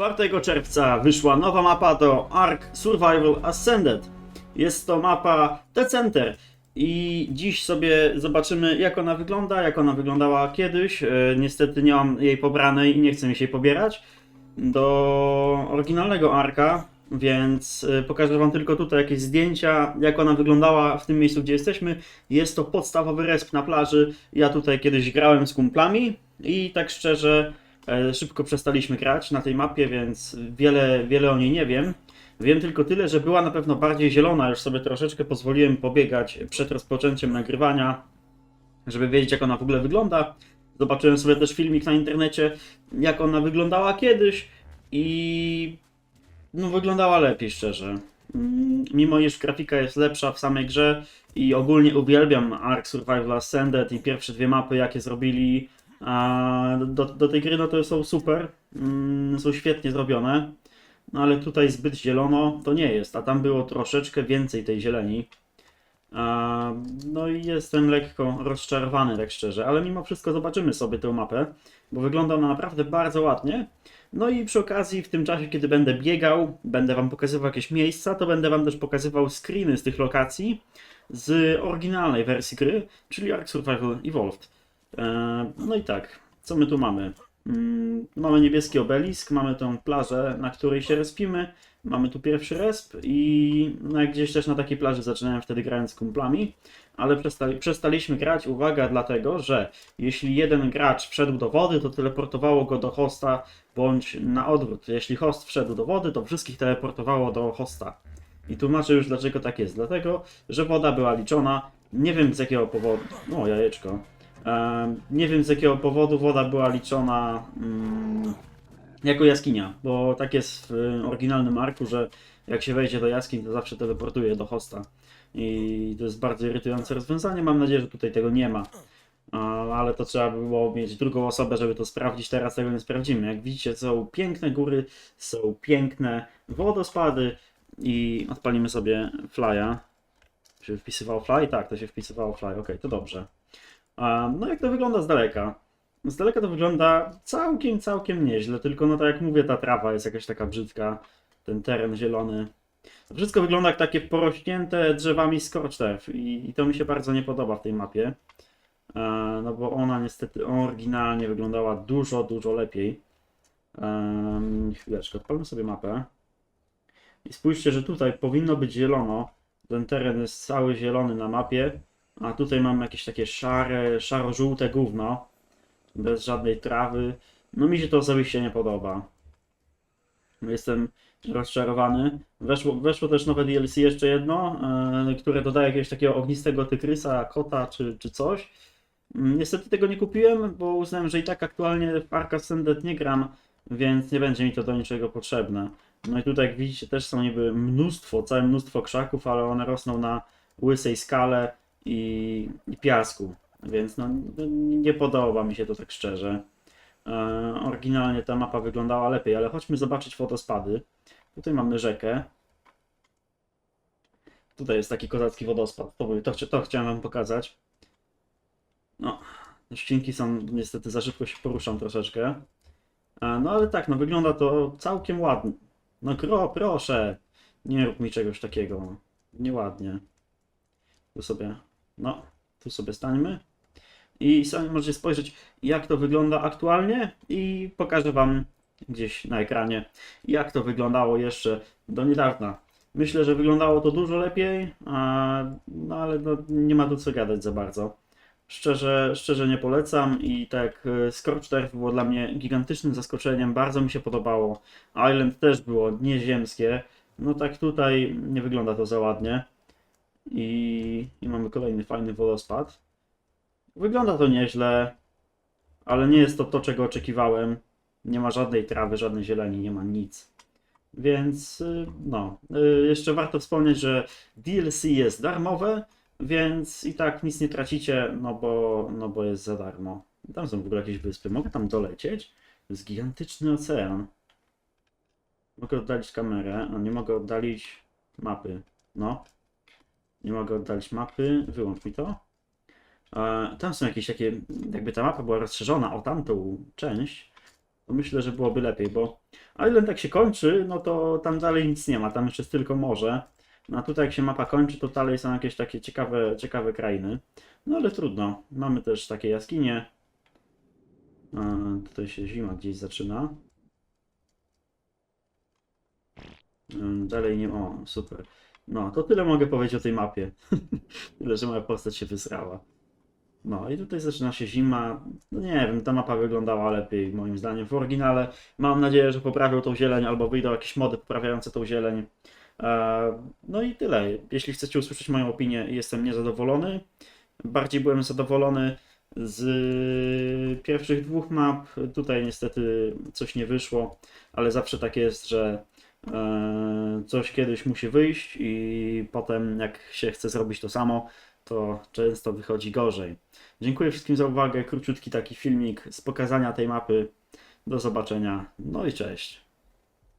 4 czerwca wyszła nowa mapa do Ark Survival Ascended. Jest to mapa T-Center i dziś sobie zobaczymy jak ona wygląda, jak ona wyglądała kiedyś. E, niestety nie mam jej pobranej i nie chcę mi się jej pobierać do oryginalnego Arka, więc e, pokażę wam tylko tutaj jakieś zdjęcia, jak ona wyglądała w tym miejscu, gdzie jesteśmy. Jest to podstawowy resp na plaży. Ja tutaj kiedyś grałem z kumplami i tak szczerze szybko przestaliśmy grać na tej mapie, więc wiele, wiele o niej nie wiem. Wiem tylko tyle, że była na pewno bardziej zielona, już sobie troszeczkę pozwoliłem pobiegać przed rozpoczęciem nagrywania, żeby wiedzieć jak ona w ogóle wygląda. Zobaczyłem sobie też filmik na internecie, jak ona wyglądała kiedyś i no wyglądała lepiej szczerze. Mm, Mimo iż grafika jest lepsza w samej grze i ogólnie uwielbiam Ark Survival Ascended i pierwsze dwie mapy jakie zrobili a do, do tej gry no to są super, mm, są świetnie zrobione. No ale tutaj zbyt zielono to nie jest, a tam było troszeczkę więcej tej zieleni. A, no i jestem lekko rozczarowany, tak szczerze, ale mimo wszystko zobaczymy sobie tę mapę, bo wygląda ona naprawdę bardzo ładnie. No i przy okazji, w tym czasie, kiedy będę biegał, będę Wam pokazywał jakieś miejsca, to będę Wam też pokazywał screeny z tych lokacji z oryginalnej wersji gry, czyli Ark Survival Evolved. E, No i tak, co my tu mamy? Mm, Mamy niebieski obelisk, mamy tą plażę, na której się respimy. Mamy tu pierwszy resp i no gdzieś też na takiej plaży zaczynałem wtedy grając z kumplami, ale przestali, przestaliśmy grać, uwaga, dlatego, że jeśli jeden gracz wszedł do wody, to teleportowało go do hosta, bądź na odwrót. Jeśli host wszedł do wody, to wszystkich teleportowało do hosta. I tłumaczę już dlaczego tak jest. Dlatego, że woda była liczona, nie wiem z jakiego powodu. O, jajeczko. Nie wiem z jakiego powodu woda była liczona mm, jako jaskinia, bo tak jest w oryginalnym arku, że jak się wejdzie do jaskiń, to zawsze teleportuje do hosta. I to jest bardzo irytujące rozwiązanie. Mam nadzieję, że tutaj tego nie ma. Ale to trzeba by było mieć drugą osobę, żeby to sprawdzić. Teraz tego nie sprawdzimy. Jak widzicie, są piękne góry, są piękne wodospady i odpalimy sobie flya. Czy wpisywał fly? Tak, to się wpisywało fly. Ok, to dobrze. No jak to wygląda z daleka? Z daleka to wygląda całkiem, całkiem nieźle, tylko no tak jak mówię, ta trawa jest jakaś taka brzydka, ten teren zielony. Wszystko wygląda jak takie porośnięte drzewami earth i, i to mi się bardzo nie podoba w tej mapie. E, no bo ona niestety oryginalnie wyglądała dużo, dużo lepiej. Chwileczkę, odpalmy sobie mapę. I spójrzcie, że tutaj powinno być zielono. Ten teren jest cały zielony na mapie. A tutaj mamy jakieś takie szare, szaro-żółte gówno. Bez żadnej trawy. No mi się to osobiście nie podoba. Jestem rozczarowany. Weszło, weszło też nowe DLC jeszcze jedno, e, które dodaje jakiegoś takiego ognistego tygrysa, kota czy, czy coś. Mm, Niestety tego nie kupiłem, bo uznałem, że i tak aktualnie w Ark Ascended nie gram, więc nie będzie mi to do niczego potrzebne. No i tutaj jak widzicie też są niby mnóstwo, całe mnóstwo krzaków, ale one rosną na łysej skale i, i piasku, więc no, nie podoba mi się to tak szczerze. E, oryginalnie ta mapa wyglądała lepiej, ale chodźmy zobaczyć wodospady. Tutaj mamy rzekę. Tutaj jest taki kozacki wodospad. To, to, to chciałem wam pokazać. No, ścinki są niestety za szybko się poruszam troszeczkę. E, No ale tak, no wygląda to całkiem ładnie. No gro, proszę, nie rób mi czegoś takiego. Nieładnie. Tu sobie, no, tu sobie stańmy. I sami możecie spojrzeć, jak to wygląda aktualnie i pokażę Wam gdzieś na ekranie, jak to wyglądało jeszcze do niedawna. Myślę, że wyglądało to dużo lepiej, a, no ale no, nie ma tu co gadać za bardzo. Szczerze, szczerze nie polecam i tak e, Scorched Earth było dla mnie gigantycznym zaskoczeniem, bardzo mi się podobało. Island też było nieziemskie, no tak tutaj nie wygląda to za ładnie. I, I mamy kolejny fajny wodospad. Wygląda to nieźle, ale nie jest to to, czego oczekiwałem. Nie ma żadnej trawy, żadnej zieleni, nie ma nic. Więc y, no, y, jeszcze warto wspomnieć, że DLC jest darmowe, więc i tak nic nie tracicie, no bo, no bo jest za darmo. Tam są w ogóle jakieś wyspy. Mogę tam dolecieć? To jest gigantyczny ocean. Mogę oddalić kamerę, a nie mogę oddalić mapy. No. Nie mogę oddalić mapy. Wyłącz mi to. E, Tam są jakieś takie, jakby ta mapa była rozszerzona o tamtą część, to myślę, że byłoby lepiej, bo Island jak się kończy, no to tam dalej nic nie ma, tam jeszcze jest tylko morze. No a tutaj jak się mapa kończy, to dalej są jakieś takie ciekawe, ciekawe krainy. No ale trudno. Mamy też takie jaskinie. A, tutaj się zima gdzieś zaczyna. Ym, Dalej nie. O, super. No, to tyle mogę powiedzieć o tej mapie. tyle, że moja postać się wysrała. No i tutaj zaczyna się zima. No nie wiem, ta mapa wyglądała lepiej moim zdaniem w oryginale. Mam nadzieję, że poprawią tą zieleń albo wyjdą jakieś mody poprawiające tą zieleń. E, No i tyle. Jeśli chcecie usłyszeć moją opinię, jestem niezadowolony. Bardziej byłem zadowolony z pierwszych dwóch map. Tutaj niestety coś nie wyszło, ale zawsze tak jest, że coś kiedyś musi wyjść i potem jak się chce zrobić to samo, to często wychodzi gorzej. Dziękuję wszystkim za uwagę. Króciutki taki filmik z pokazania tej mapy. Do zobaczenia. No i cześć.